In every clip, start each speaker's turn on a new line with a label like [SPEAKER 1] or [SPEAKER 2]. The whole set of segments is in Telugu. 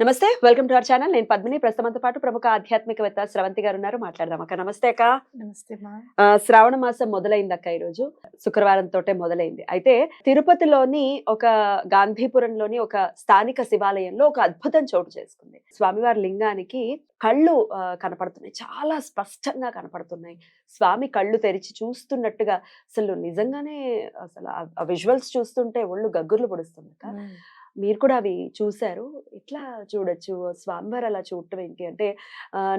[SPEAKER 1] నమస్తే వెల్కమ్ టు అవర్ ఛానల్. నేను పద్మిని. ప్రస్తుతంతో పాటు ప్రముఖ ఆధ్యాత్మికవేత్త స్రవంతి గారు ఉన్నారు. మాట్లాడదాం అక్క. నమస్తే అక్క.
[SPEAKER 2] నమస్తే
[SPEAKER 1] శ్రావణ మాసం మొదలైంది అక్క ఈరోజు. శుక్రవారం తోటే మొదలైంది. అయితే తిరుపతిలోని ఒక గాంధీపురంలోని ఒక స్థానిక శివాలయంలో ఒక అద్భుతం చోటు చేసుకుంది. స్వామివారి లింగానికి కళ్ళు కనపడుతున్నాయి. చాలా స్పష్టంగా కనపడుతున్నాయి. స్వామి కళ్ళు తెరిచి చూస్తున్నట్టుగా అసలు నిజంగానే అసలు ఆ విజువల్స్ చూస్తుంటే ఒళ్ళు గగ్గుర్లు పొడుస్తుంది అక్క. మీరు కూడా అవి చూశారు ఎట్లా చూడొచ్చు? స్వామివారు అలా చూడటం ఏంటి? అంటే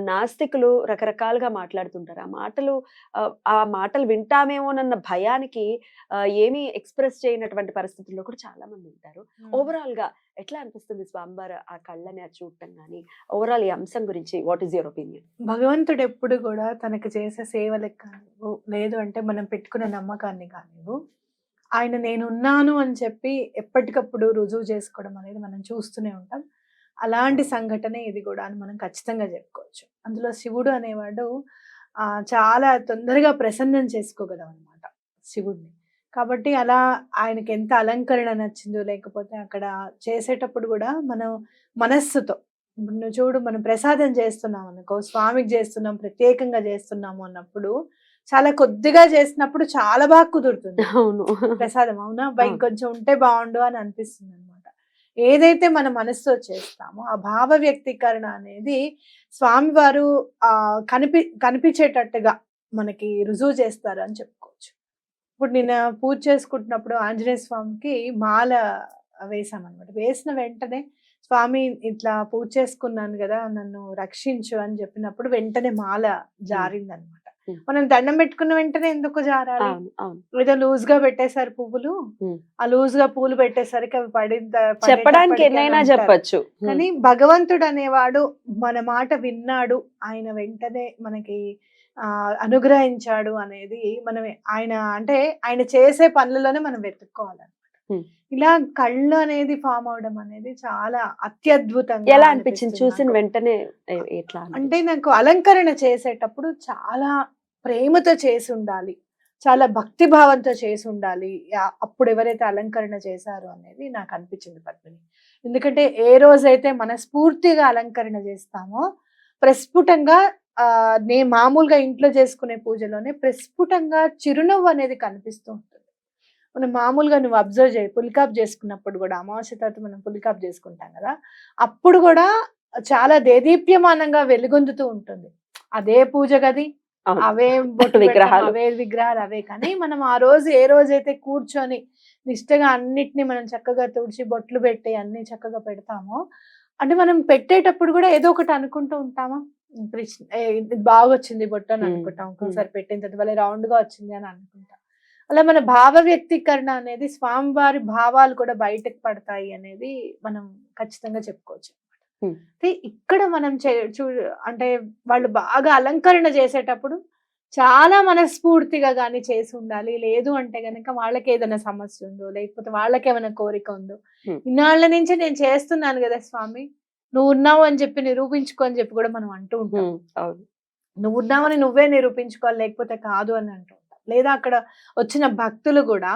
[SPEAKER 1] నాస్తికులు రకరకాలుగా మాట్లాడుతుంటారు. ఆ మాటలు ఆ, మాటలు వింటామేమోనన్న భయానికి ఏమీ ఎక్స్ప్రెస్ చేయనటువంటి పరిస్థితుల్లో కూడా చాలా మంది ఉంటారు. ఓవరాల్గా ఎట్లా అనిపిస్తుంది స్వామివారు ఆ కళ్ళని ఆ చూడటం కానీ ఓవరాల్ ఈ అంశం గురించి వాట్ ఈస్ యువర్ ఒపీనియన్?
[SPEAKER 2] భగవంతుడు ఎప్పుడు కూడా తనకు చేసే సేవలకు కానివ్వు లేదు అంటే మనం పెట్టుకున్న నమ్మకాన్ని కానివ్వు ఆయన నేనున్నాను అని చెప్పి ఎప్పటికప్పుడు రుజువు చేసుకోవడం అనేది మనం చూస్తూనే ఉంటాం. అలాంటి సంఘటనే ఇది కూడా అని మనం ఖచ్చితంగా చెప్పుకోవచ్చు. అందులో శివుడు అనేవాడు చాలా తొందరగా ప్రసన్నం చేసుకోగలం అనమాట శివుడిని కాబట్టి అలా ఆయనకి ఎంత అలంకరణ నచ్చిందో లేకపోతే అక్కడ చేసేటప్పుడు కూడా మనం మనస్సుతో ఇప్పుడు నువ్వు చూడు మనం ప్రసాదం చేస్తున్నాం అనుకో స్వామికి చేస్తున్నాం ప్రత్యేకంగా చేస్తున్నాము అన్నప్పుడు చాలా కొద్దిగా చేసినప్పుడు చాలా బాగా కుదురుతుంది.
[SPEAKER 1] అవును.
[SPEAKER 2] ప్రసాదం అవునా? బై. కొంచెం ఉంటే బాగుండు అని అనిపిస్తుంది అనమాట ఏదైతే మన మనసుతో చేస్తామో ఆ భావ వ్యక్తీకరణ అనేది స్వామివారు ఆ కనిపి కనిపించేటట్టుగా మనకి రుజువు చేస్తారు అని చెప్పుకోవచ్చు. ఇప్పుడు నేను పూజ చేసుకుంటున్నప్పుడు ఆంజనేయ స్వామికి మాల వేసామన్నమాట వేసిన వెంటనే స్వామి ఇట్లా పూజ చేసుకున్నాను కదా నన్ను రక్షించు అని చెప్పినప్పుడు వెంటనే మాల జారిందనమాట. మనం దండం పెట్టుకున్న వెంటనే ఎందుకు జారాలి ఏదో లూజ్గా పెట్టేశారు పువ్వులు. ఆ లూజ్గా పూలు పెట్టేసరికి అవి పడింద
[SPEAKER 1] చెప్పడానికి ఎన్నైనా. చెప్పచ్చు
[SPEAKER 2] కానీ భగవంతుడు అనేవాడు మన మాట విన్నాడు ఆయన వెంటనే మనకి ఆ అనుగ్రహించాడు అనేది మనం ఆయన అంటే ఆయన చేసే పనులలోనే మనం వెతుక్కోవాలన్నమాట
[SPEAKER 1] Hmm.
[SPEAKER 2] ఇలా కళ్ళు అనేది ఫామ్ అవడం అనేది చాలా అత్యద్భుతంగా
[SPEAKER 1] ఎలా అనిపించింది చూసిన. వెంటనే ఎట్లా?
[SPEAKER 2] అంటే నాకు అలంకరణ చేసేటప్పుడు చాలా ప్రేమతో చేసి ఉండాలి. చాలా భక్తి భావంతో చేసి ఉండాలి. యా- అప్పుడు ఎవరైతే అలంకరణ చేశారో అనేది నాకు అనిపించింది పద్మిని. ఎందుకంటే ఏ రోజైతే మనస్ఫూర్తిగా అలంకరణ చేస్తామో ప్రస్ఫుటంగా నే మామూలుగా ఇంట్లో చేసుకునే పూజలోనే ప్రస్ఫుటంగా చిరునవ్వు అనేది కనిపిస్తూ ఉంటుంది. మనం మామూలుగా నువ్వు అబ్జర్వ్ చేయి పులికాప్ చేసుకున్నప్పుడు కూడా అమావాస్య తర్వాత మనం పులికాప్ చేసుకుంటాం కదా అప్పుడు కూడా చాలా దేదీప్యమానంగా వెలుగొందుతూ ఉంటుంది. అదే పూజ గది అవే బొట్టు
[SPEAKER 1] విగ్రహాలు.
[SPEAKER 2] అవే విగ్రహాలు అవే కానీ మనం ఆ రోజు ఏ రోజైతే కూర్చొని నిష్టగా అన్నిటిని మనం చక్కగా తుడిచి బొట్లు పెట్టి అన్ని చక్కగా పెడతామో అంటే మనం పెట్టేటప్పుడు కూడా ఏదో ఒకటి అనుకుంటూ ఉంటామా బాగా వచ్చింది బొట్టు అని. అనుకుంటాం ఒక్కోసారి పెట్టిన తర్వాత భలే రౌండ్గా వచ్చింది అని అనుకుంటాం అలా మన భావ వ్యక్తీకరణ అనేది స్వామివారి భావాలు కూడా బయటకు పడతాయి అనేది మనం ఖచ్చితంగా చెప్పుకోవచ్చు. అయితే ఇక్కడ మనం చే- అంటే వాళ్ళు బాగా అలంకరణ చేసేటప్పుడు చాలా మనస్ఫూర్తిగా కానీ చేసి ఉండాలి. లేదు అంటే గనక వాళ్ళకి ఏదైనా సమస్య ఉందో లేకపోతే వాళ్ళకి ఏమైనా కోరిక ఉందో. ఇన్నాళ్ళ నుంచి నేను చేస్తున్నాను కదా స్వామి. నువ్వు ఉన్నావు అని చెప్పి నిరూపించుకో అని చెప్పి కూడా మనం అంటూ ఉంటాం. నువ్వు ఉన్నావని నువ్వే నిరూపించుకోవాలి లేకపోతే కాదు అని అంటూ ఉంటాం. లేదా అక్కడ వచ్చిన భక్తులు కూడా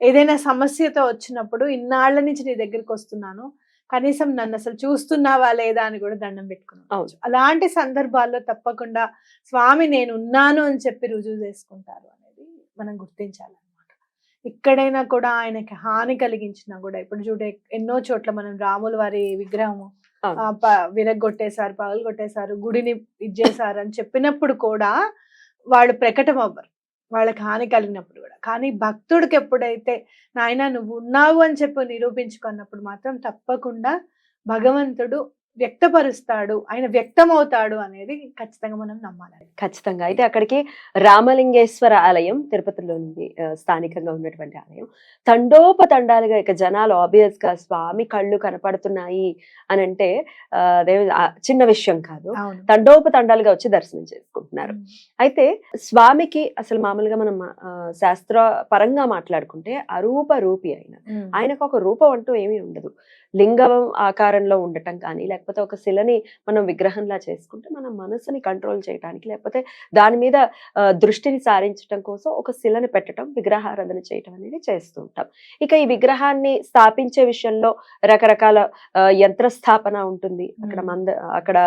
[SPEAKER 2] ఏదైనా సమస్యతో వచ్చినప్పుడు ఇన్నాళ్ళ నుంచి నీ దగ్గరికి వస్తున్నాను కనీసం నన్ను అసలు చూస్తున్నావా లేదా అని కూడా దండం పెట్టుకున్నాను. అలాంటి సందర్భాల్లో తప్పకుండా స్వామి నేను ఉన్నాను అని చెప్పి రుజువు చేసుకుంటారు అనేది మనం గుర్తించాలన్నమాట. ఇక్కడైనా కూడా ఆయనకి హాని కలిగించినా కూడా ఇప్పుడు చూడే ఎన్నో చోట్ల మనం రాముల వారి విగ్రహము విరగ్గొట్టేశారు పగలు కొట్టేశారు గుడిని ఇచ్చేసారు అని చెప్పినప్పుడు కూడా వాళ్ళు ప్రకటన అవ్వరు వాళ్ళకి హాని కలిగినప్పుడు కూడా. కానీ భక్తుడికి ఎప్పుడైతే నాయన నువ్వు ఉన్నావు అని చెప్పి నిరూపించుకున్నప్పుడు మాత్రం తప్పకుండా భగవంతుడు వ్యక్తపరుస్తాడు ఆయన వ్యక్తమవుతాడు అనేది ఖచ్చితంగా మనం నమ్మాలి.
[SPEAKER 1] ఖచ్చితంగా. అయితే అక్కడికి రామలింగేశ్వర ఆలయం తిరుపతిలో ఉంది స్థానికంగా ఉన్నటువంటి ఆలయం. తండోపతండాలుగా ఇక జనాలు ఆబ్వియస్గా స్వామి కళ్ళు కనపడుతున్నాయి అని అంటే చిన్న విషయం కాదు. తండోపతండాలుగా వచ్చి దర్శనం చేసుకుంటున్నారు. అయితే స్వామికి అసలు మామూలుగా మనం శాస్త్ర పరంగా మాట్లాడుకుంటే అరూప రూపి ఆయన. ఆయనకు ఒక రూపం అంటూ ఏమీ ఉండదు. లింగం ఆకారంలో ఉండటం కానీ లేకపోతే ఒక శిలని మనం విగ్రహంలా చేసుకుంటే మన మనసుని కంట్రోల్ చేయడానికి లేకపోతే దాని మీద దృష్టిని సారించడం కోసం ఒక శిలని పెట్టడం విగ్రహారాధన చేయటం అనేది చేస్తూ ఉంటాం. ఇక ఈ విగ్రహాన్ని స్థాపించే విషయంలో రకరకాల యంత్ర స్థాపన ఉంటుంది. అక్కడ. మంద అక్కడ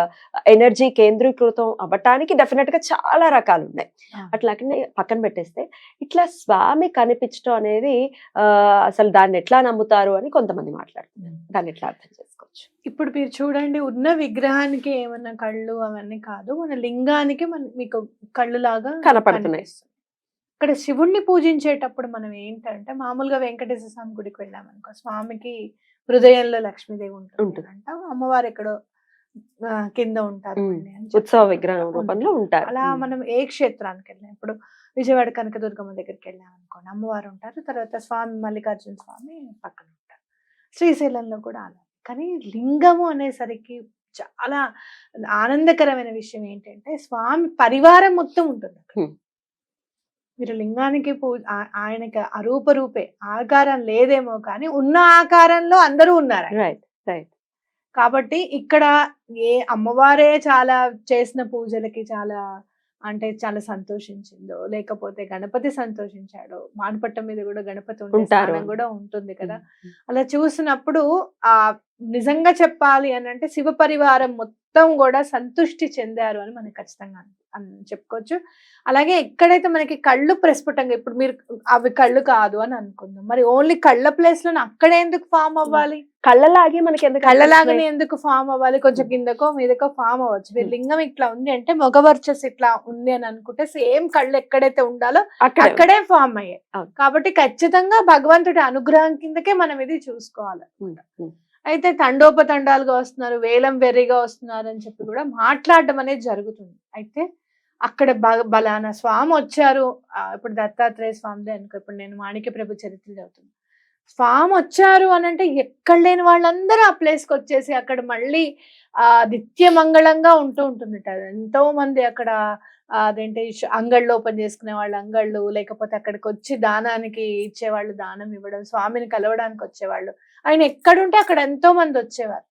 [SPEAKER 1] ఎనర్జీ కేంద్రీకృతం అవ్వటానికి డెఫినెట్గా చాలా రకాలు ఉన్నాయి
[SPEAKER 2] ఆ.
[SPEAKER 1] అట్లాగనే పక్కన పెట్టేస్తే ఇట్లా స్వామి కనిపించడం అనేది ఆ అసలు దాన్ని ఎట్లా నమ్ముతారు అని కొంతమంది మాట్లాడుతున్నారు. దాన్ని ఎట్లా అర్థం చేసుకోవచ్చు.
[SPEAKER 2] ఇప్పుడు మీరు చూడండి ఉన్న విగ్రహానికి ఏమన్నా కళ్ళు అవన్నీ కాదు మన లింగానికి మన మీకు కళ్ళు లాగా
[SPEAKER 1] కనపడుతున్నాయి.
[SPEAKER 2] ఇక్కడ శివుణ్ణి పూజించేటప్పుడు మనం ఏంటంటే మామూలుగా వెంకటేశ్వర స్వామి గుడికి వెళ్ళామనుకో స్వామికి హృదయంలో లక్ష్మీదేవి ఉంటుంది. అంట. అమ్మవారు ఎక్కడో కింద ఉంటారు
[SPEAKER 1] ఉత్సవ విగ్రహం రూపంలో ఉంటారు.
[SPEAKER 2] అలా. మనం ఏ క్షేత్రానికి వెళ్ళాం? ఇప్పుడు విజయవాడ కనకదుర్గమ్మ దగ్గరికి వెళ్ళాం అనుకోండి అమ్మవారు ఉంటారు. తర్వాత స్వామి మల్లికార్జున స్వామి పక్కన శ్రీశైలంలో కూడా అలా కానీ లింగము అనేసరికి చాలా ఆనందకరమైన విషయం ఏంటంటే స్వామి పరివారం మొత్తం ఉంటుంది. మీరు లింగానికి పూ ఆ- ఆయనకి అరూప రూపే ఆకారం లేదేమో కానీ ఉన్న ఆకారంలో అందరూ ఉన్నారు.
[SPEAKER 1] రైట్ రైట్
[SPEAKER 2] కాబట్టి ఇక్కడ ఏ అమ్మవారే చాలా చేసిన పూజలకి చాలా అంటే చాలా సంతోషించిందో లేకపోతే గణపతి సంతోషించాడో మానపట్టం మీద కూడా గణపతి
[SPEAKER 1] ఉంటారు.
[SPEAKER 2] కూడా ఉంటుంది కదా అలా చూసినప్పుడు ఆ నిజంగా చెప్పాలి అని అంటే శివ పరివారం మొత్తం కూడా సంతుష్టి చెందారు అని మనకి ఖచ్చితంగా అన్- చెప్పుకోవచ్చు. అలాగే ఎక్కడైతే మనకి కళ్ళు ప్రస్ఫుటంగా ఇప్పుడు మీరు అవి కళ్ళు కాదు అని అనుకుందాం. మరి ఓన్లీ కళ్ళ ప్లేస్లో అక్కడే ఎందుకు ఫామ్ అవ్వాలి?
[SPEAKER 1] కళ్ళలాగే మనకి ఎందుకు
[SPEAKER 2] కళ్ళలాగానే? ఎందుకు ఫామ్ అవ్వాలి? కొంచెం కిందకో మీదకో ఫామ్ అవ్వచ్చు. మీరు. లింగం ఇట్లా ఉంది అంటే మగవర్చస్ ఇట్లా ఉంది అని అనుకుంటే సేమ్ కళ్ళు ఎక్కడైతే ఉండాలో
[SPEAKER 1] అక్కడే
[SPEAKER 2] ఫామ్ అయ్యాయి. కాబట్టి ఖచ్చితంగా భగవంతుడి అనుగ్రహం కిందకే మనం ఇది చూసుకోవాలి. అయితే తండోపతండాలుగా వస్తున్నారు వేలం వెర్రిగా వస్తున్నారు అని చెప్పి కూడా మాట్లాడడం అనేది జరుగుతుంది. అయితే అక్కడ బలానా స్వామి వచ్చారు. ఇప్పుడు దత్తాత్రేయ స్వామిదే అనుకో ఇప్పుడు నేను మాణిక్య ప్రభు చరిత్ర చదువుతున్నాను స్వామి వచ్చారు అని అంటే ఎక్కడ లేని వాళ్ళందరూ ఆ ప్లేస్కి వచ్చేసి అక్కడ మళ్ళీ ఆ నిత్యమంగళంగా ఉంటూ ఉంటుంది ఎంతో మంది అక్కడ అదేంటి అంగళ్ళు ఓపెన్ చేసుకునే వాళ్ళు అంగళ్ళు లేకపోతే అక్కడికి వచ్చి దానానికి ఇచ్చేవాళ్ళు దానం ఇవ్వడం స్వామిని కలవడానికి వచ్చేవాళ్ళు. ఆయన ఎక్కడుంటే అక్కడ ఎంతో మంది వచ్చేవారు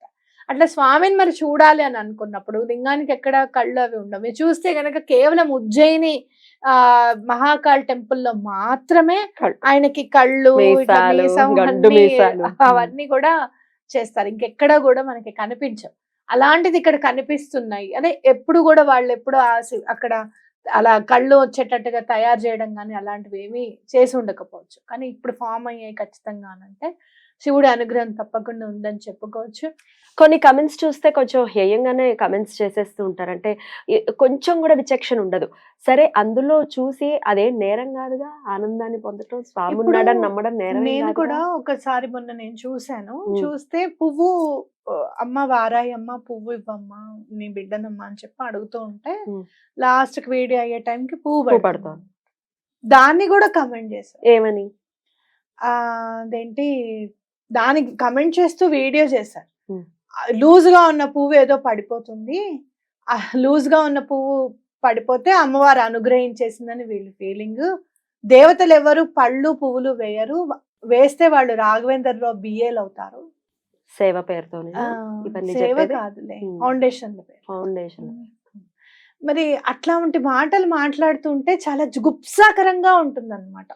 [SPEAKER 2] అట్లా స్వామిని మరి చూడాలి అని అనుకున్నప్పుడు లింగానికి ఎక్కడ కళ్ళు అవి ఉండవు. మీరు చూస్తే గనక కేవలం ఉజ్జయిని ఆ మహాకాల్ టెంపుల్లో మాత్రమే. ఆయనకి కళ్ళు. అవన్నీ కూడా చేస్తారు. ఇంకెక్కడ కూడా మనకి కనిపించవు. అలాంటిది ఇక్కడ కనిపిస్తున్నాయి. అదే ఎప్పుడు కూడా వాళ్ళు ఎప్పుడు అక్కడ అలా కళ్ళు వచ్చేటట్టుగా తయారు చేయడం కానీ అలాంటివి ఏమీ చేసి ఉండకపోవచ్చు. కానీ ఇప్పుడు ఫామ్ అయ్యాయి ఖచ్చితంగా అంటే శివుడి అనుగ్రహం తప్పకుండా ఉందని చెప్పుకోవచ్చు.
[SPEAKER 1] కొన్ని కమెంట్స్ చూస్తే కొంచెం హేయంగానే కమెంట్స్ చేసేస్తూ ఉంటారు. అంటే కొంచెం కూడా విచక్షణ ఉండదు. సరే అందులో చూసి అదే నేరం కాదుగా ఆనందాన్ని పొందటం స్వామి ఉన్నాడని నమ్మడం నేరం
[SPEAKER 2] నేను కూడా ఒకసారి మొన్న నేను చూశాను. చూస్తే పువ్వు అమ్మ వారాయి అమ్మ పువ్వు ఇవ్వమ్మా నీ బిడ్డనమ్మా అని చెప్పి అడుగుతూ ఉంటే. లాస్ట్కి వీడియో అయ్యే టైంకి పువ్వు పడుతోంది. దాన్ని కూడా కమెంట్ చేశారు.
[SPEAKER 1] ఏమని?
[SPEAKER 2] ఆ, అదేంటి దానికి కమెంట్ చేస్తూ వీడియో చేశారు. లూజ్గా ఉన్న పువ్వు ఏదో పడిపోతుంది. లూజ్గా ఉన్న పువ్వు పడిపోతే అమ్మవారు అనుగ్రహించేసిందని వీళ్ళు ఫీలింగ్ దేవతలు ఎవరు పళ్ళు పువ్వులు వేయరు. వేస్తే వాళ్ళు రాఘవేందర్ రావు బిఏలు అవుతారు.
[SPEAKER 1] సేవ ఇవన్నీ
[SPEAKER 2] సేవ? కాదులే. ఫౌండేషన్ పేరు.
[SPEAKER 1] ఫౌండేషన్
[SPEAKER 2] మరి అట్లాంటి మాటలు మాట్లాడుతుంటే చాలా జుగుప్సాకరంగా ఉంటుంది అనమాట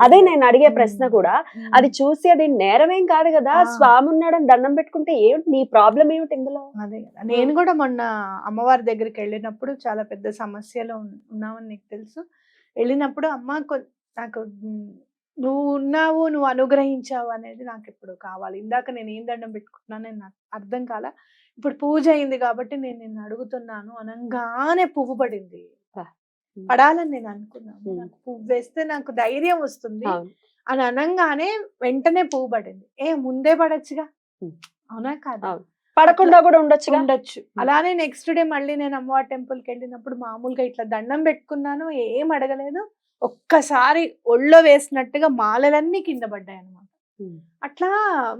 [SPEAKER 1] అదే. నేను అడిగే ప్రశ్న కూడా అది చూసి అది నేరమేం కాదు కదా. స్వామి ఉన్నాడని దండం పెట్టుకుంటే ఏమిటి? నీ ప్రాబ్లం ఏమిటి ఇందులో?
[SPEAKER 2] అదే కదా. నేను కూడా మొన్న అమ్మవారి దగ్గరికి వెళ్ళినప్పుడు చాలా పెద్ద సమస్యలో ఉన్- ఉన్నామని నీకు తెలుసు. వెళ్ళినప్పుడు అమ్మ నాకు నువ్వు ఉన్నావు నువ్వు అనుగ్రహించావు అనేది నాకు ఇప్పుడు కావాలి. ఇందాక నేను ఏం దండం పెట్టుకుంటున్నానని నాకు అర్థం కాల. ఇప్పుడు పూజ అయింది కాబట్టి నేను నిన్ను అడుగుతున్నాను అనగానే పువ్వు పడింది. పడాలని నేను అనుకున్నాను. నాకు పువ్వు వేస్తే నాకు ధైర్యం వస్తుంది అని అనగానే వెంటనే పువ్వు పడింది ఏ ముందే పడచ్చుగా. అవునా కాదు.
[SPEAKER 1] పడకుండా కూడా ఉండొచ్చుగా
[SPEAKER 2] ఉండొచ్చు అలానే నెక్స్ట్ డే మళ్ళీ నేను అమ్మవారి టెంపుల్కి వెళ్ళినప్పుడు మామూలుగా ఇట్లా దండం పెట్టుకున్నాను ఏం అడగలేదు ఒక్కసారి ఒళ్ళో వేసినట్టుగా మాలలన్నీ కింద పడ్డాయి అనమాట. అట్లా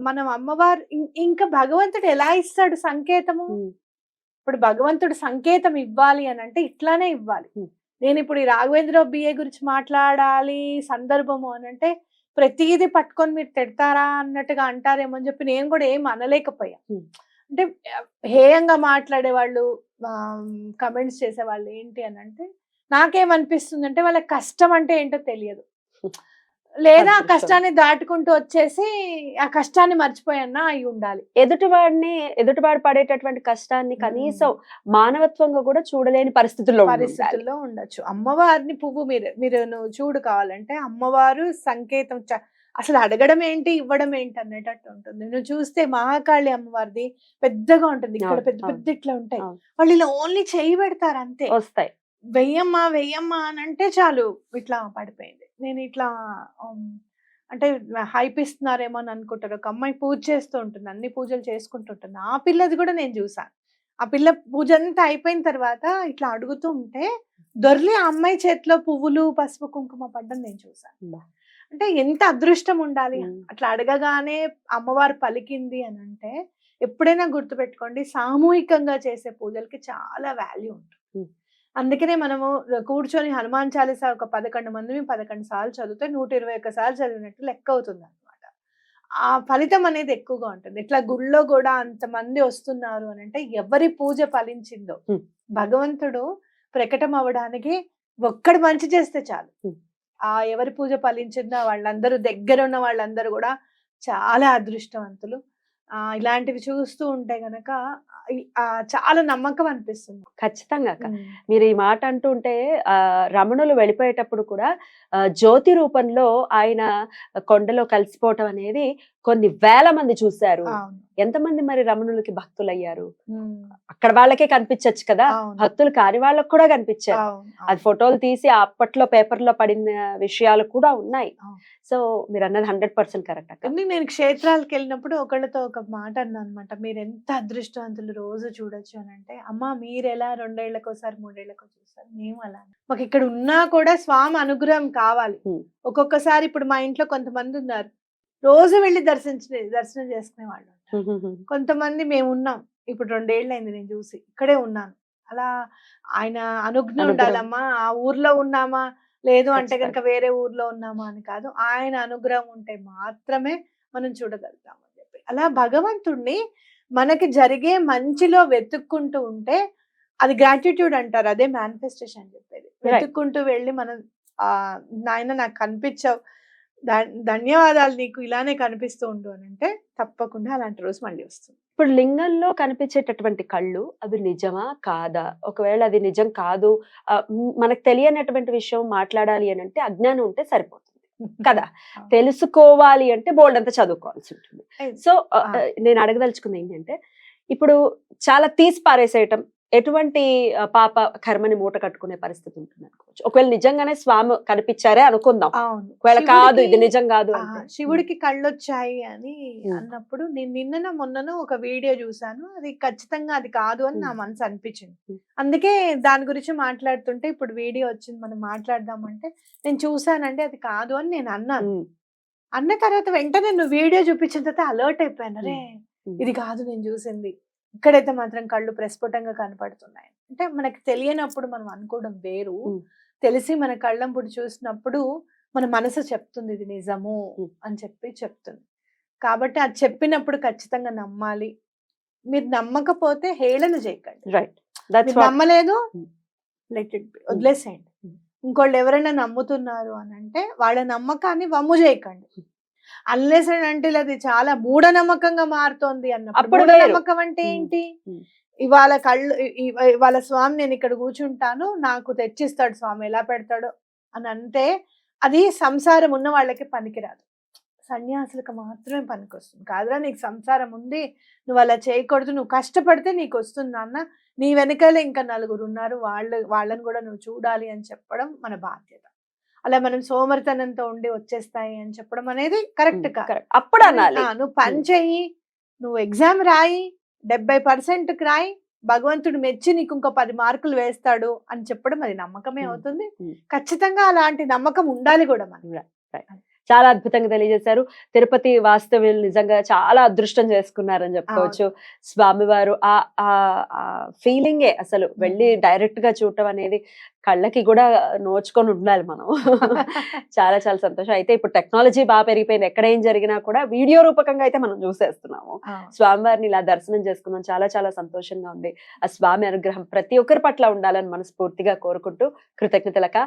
[SPEAKER 2] మనం అమ్మవారు ఇంకా భగవంతుడు ఎలా ఇస్తాడు సంకేతము. ఇప్పుడు భగవంతుడు సంకేతం ఇవ్వాలి అని అంటే ఇట్లానే ఇవ్వాలి. నేను ఇప్పుడు ఈ రాఘవేంద్ర బిఏ గురించి మాట్లాడాలి సందర్భము అని అంటే ప్రతిదీ పట్టుకొని మీరు తిడతారా అన్నట్టుగా అంటారేమో అని చెప్పి నేను కూడా ఏం అనలేకపోయా. అంటే హేయంగా మాట్లాడే వాళ్ళు కమెంట్స్ చేసే వాళ్ళు ఏంటి అని అంటే నాకేమనిపిస్తుంది అంటే వాళ్ళ కష్టం అంటే ఏంటో తెలియదు లేదా ఆ. కష్టాన్ని దాటుకుంటూ వచ్చేసి ఆ కష్టాన్ని మర్చిపోయన్నా అయి ఉండాలి.
[SPEAKER 1] ఎదుటివాడిని ఎదుటివాడు పడేటటువంటి కష్టాన్ని కనీసం మానవత్వంగా కూడా చూడలేని పరిస్థితుల్లో.
[SPEAKER 2] పరిస్థితుల్లో ఉండొచ్చు. అమ్మవారిని పువ్వు మీరు మీరు నువ్వు చూడు కావాలంటే అమ్మవారు సంకేతం అసలు అడగడం ఏంటి ఇవ్వడం ఏంటి అనేటట్టు ఉంటుంది. నువ్వు చూస్తే మహాకాళి అమ్మవారిది పెద్దగా ఉంటుంది. ఇక్కడ పెద్ద పెద్ద ఇట్లా ఉంటాయి. వాళ్ళు ఇలా ఓన్లీ చేయి పెడతారు అంతే.
[SPEAKER 1] వస్తాయి.
[SPEAKER 2] వెయ్యమ్మా వెయ్యమ్మా అని అంటే చాలు ఇట్లా పడిపోయింది. నేను ఇట్లా అంటే హైప్ ఇస్తున్నారేమో అని అనుకుంటారు. ఒక అమ్మాయి పూజ చేస్తూ ఉంటుంది. అన్ని పూజలు చేసుకుంటుంటుంది ఆ పిల్లది కూడా నేను చూసాను ఆ పిల్ల పూజ అంతా అయిపోయిన తర్వాత ఇట్లా అడుగుతూ ఉంటే దొర్లి ఆ అమ్మాయి చేతిలో పువ్వులు పసుపు కుంకుమ పడ్డం నేను చూసాను. అంటే ఎంత అదృష్టం ఉండాలి. అట్లా అడగగానే అమ్మవారు పలికింది అని అంటే ఎప్పుడైనా గుర్తుపెట్టుకోండి సామూహికంగా చేసే పూజలకి చాలా వాల్యూ ఉంటుంది. అందుకనే మనము కూర్చొని హనుమాన్ చాలీసా ఒక పదకొండు మంది పదకొండు సార్లు చదివితే నూట ఇరవై ఒక్క సార్లు చదివినట్టు లెక్క అవుతుంది అనమాట ఆ ఫలితం అనేది ఎక్కువగా ఉంటుంది ఇట్లా గుళ్ళో కూడా అంతమంది వస్తున్నారు అని అంటే ఎవరి పూజ ఫలించిందో. భగవంతుడు ప్రకటం అవ్వడానికి ఒక్కడు మంచి చేస్తే చాలు. ఆ ఎవరి పూజ ఫలించిందో వాళ్ళందరూ దగ్గర ఉన్న వాళ్ళందరూ కూడా చాలా అదృష్టవంతులు ఇలాంటివి చూస్తూ ఉంటే గనక చాలా నమ్మకం అనిపిస్తుంది.
[SPEAKER 1] ఖచ్చితంగా. మీరు ఈ మాట అంటుంటే ఆ రమణులు వెళ్ళిపోయేటప్పుడు కూడా జ్యోతి రూపంలో ఆయన కొండలో కలిసిపోవటం అనేది కొన్ని వేల మంది చూశారు. ఎంతమంది మరి రమణులకి భక్తులు అయ్యారు. అక్కడ వాళ్ళకే కనిపించచ్చు కదా? భక్తులు కాని వాళ్ళకు కూడా కనిపించారు. అది. ఫోటోలు తీసి అప్పట్లో పేపర్లో పడిన విషయాలు కూడా ఉన్నాయి. సో మీరు అన్నది హండ్రెడ్ పర్సెంట్ కరెక్ట్ అక్క.
[SPEAKER 2] నేను క్షేత్రాలకు వెళ్ళినప్పుడు ఒకళ్ళతో ఒక మాట అన్నా అనమాట మీరు ఎంత అదృష్టవంతులు రోజు చూడొచ్చు అని అంటే అమ్మ మీరు ఎలా రెండేళ్ళకోసారి మూడేళ్ళకు చూస్తారు? మేము అలా మాకు ఇక్కడ ఉన్నా కూడా స్వామి అనుగ్రహం కావాలి. ఒక్కొక్కసారి ఇప్పుడు మా ఇంట్లో కొంతమంది ఉన్నారు. రోజు వెళ్ళి దర్శించే దర్శనం చేసుకునే వాళ్ళు. కొంతమంది మేము ఉన్నాం ఇప్పుడు రెండేళ్ళు అయింది నేను చూసి. ఇక్కడే ఉన్నాను. అలా ఆయన అనుజ్ఞ
[SPEAKER 1] అనుగ్రహం.
[SPEAKER 2] ఉండాలమ్మా ఆ ఊర్లో ఉన్నామా? లేదు అంటే. కనుక వేరే ఊర్లో ఉన్నామా అని కాదు. ఆయన అనుగ్రహం ఉంటే మాత్రమే మనం చూడగలుగుతాం అని చెప్పి. అలా భగవంతుణ్ణి మనకి జరిగే మంచిలో వెతుక్కుంటూ ఉంటే అది గ్రాటిట్యూడ్ అంటారు. అదే మేనిఫెస్టేషన్ అని చెప్పేది. వెతుక్కుంటూ వెళ్ళి మనం ఆ నాయన నాకు కనిపించావు. ధన్యవాదాలు నీకు ఇలానే కనిపిస్తూ ఉండు అని అంటే తప్పకుండా అలాంటి రోజు మళ్ళీ వస్తుంది.
[SPEAKER 1] ఇప్పుడు లింగంలో కనిపించేటటువంటి కళ్ళు అవి నిజమా కాదా? ఒకవేళ అది నిజం కాదు మనకు తెలియనటువంటి విషయం మాట్లాడాలి అని అంటే అజ్ఞానం ఉంటే సరిపోతుంది కదా? తెలుసుకోవాలి అంటే బోల్డ్ అంతా చదువుకోవాల్సి ఉంటుంది. సో నేను అడగదలుచుకుంది ఏంటంటే ఇప్పుడు చాలా తీసి పారేసేయటం ఎటువంటి పాప కర్మని మూట కట్టుకునే పరిస్థితి ఉంటుంది అనుకోవచ్చు. ఒకవేళ నిజంగానే స్వామి కనిపించారే అనుకుందాం. ఒకవేళ కాదు ఇది నిజం కాదు
[SPEAKER 2] శివుడికి కళ్ళు వచ్చాయి అని. అన్నప్పుడు నేను నిన్ననో మొన్ననో ఒక వీడియో చూసాను అది ఖచ్చితంగా అది కాదు అని నా. మనసు అనిపించింది. అందుకే దాని గురించి మాట్లాడుతుంటే ఇప్పుడు వీడియో వచ్చింది మనం మాట్లాడదామంటే నేను చూసానంటే అది కాదు అని నేను అన్నాను. అన్న తర్వాత వెంటనే నువ్వు వీడియో చూపించిన తర్వాత అలర్ట్ అయిపోయాను.
[SPEAKER 1] ఉమ్.
[SPEAKER 2] ఇది కాదు నేను చూసింది. ఇక్కడైతే మాత్రం కళ్ళు ప్రస్ఫుటంగా కనపడుతున్నాయి. అంటే మనకి తెలియనప్పుడు మనం అనుకోవడం వేరు. తెలిసి మన కళ్ళంపుడు చూసినప్పుడు మన మనసు చెప్తుంది ఇది నిజము. అని చెప్పి చెప్తుంది. కాబట్టి అది చెప్పినప్పుడు ఖచ్చితంగా నమ్మాలి. మీరు నమ్మకపోతే హేళన చేయకండి.
[SPEAKER 1] రైట్.
[SPEAKER 2] నమ్మలేదు. లెట్ ఇట్ వదిలేసేయండి. ఇంకోళ్ళు ఎవరైనా నమ్ముతున్నారు అని అంటే వాళ్ళ నమ్మకాన్ని వమ్ము చేయకండి. అన్లెస్ అండ్ అంటే అది చాలా మూఢనమ్మకంగా మారుతోంది అన్నప్పుడు
[SPEAKER 1] వేరు.
[SPEAKER 2] మూఢనమ్మకం అంటే. ఏంటి. ఇవాళ కళ్ళు ఇవాళ స్వామి నేను ఇక్కడ కూర్చుంటాను నాకు తెచ్చిస్తాడు స్వామి ఎలా పెడతాడో అని అంటే అది సంసారం ఉన్న వాళ్ళకి పనికిరాదు సన్యాసులకు మాత్రమే పనికొస్తుంది కాదురా నీకు సంసారం ఉంది నువ్వు అలా చేయకూడదు నువ్వు కష్టపడితే నీకు వస్తుంది నాన్న నీ వెనకాల ఇంకా నలుగురు ఉన్నారు వాళ్ళు వాళ్ళని కూడా నువ్వు చూడాలి అని చెప్పడం మన బాధ్యత అలా మనం సోమరితనంతో ఉండి వచ్చేస్తాయి అని చెప్పడం అనేది కరెక్ట్ కాదు
[SPEAKER 1] కరెక్ట్. అప్పుడు అనాలి.
[SPEAKER 2] నువ్వు పని చెయ్యి నువ్వు ఎగ్జామ్ రాయి డెబ్బై పర్సెంట్కి రాయి భగవంతుడు మెచ్చి నీకు ఇంకో పది మార్కులు వేస్తాడు అని చెప్పడం అది నమ్మకమే. అవుతుంది. ఖచ్చితంగా అలాంటి నమ్మకం ఉండాలి కూడా మనకి.
[SPEAKER 1] చాలా అద్భుతంగా తెలియజేశారు. తిరుపతి వాస్తవ్యులు నిజంగా చాలా అదృష్టం చేసుకున్నారని చెప్పుకోవచ్చు. స్వామివారు ఆ ఆ ఫీలింగే అసలు వెళ్ళి డైరెక్ట్గా చూడటం అనేది కళ్ళకి కూడా నోచుకొని ఉండాలి మనం. చాలా చాలా సంతోషం. అయితే ఇప్పుడు టెక్నాలజీ బాగా పెరిగిపోయింది. ఎక్కడ ఏం జరిగినా కూడా వీడియో రూపకంగా అయితే మనం చూసేస్తున్నాము. స్వామివారిని ఇలా దర్శనం చేసుకున్నాం. చాలా చాలా సంతోషంగా ఉంది. ఆ స్వామి అనుగ్రహం ప్రతి ఒక్కరి పట్ల ఉండాలని మనస్ఫూర్తిగా కోరుకుంటూ కృతజ్ఞతలక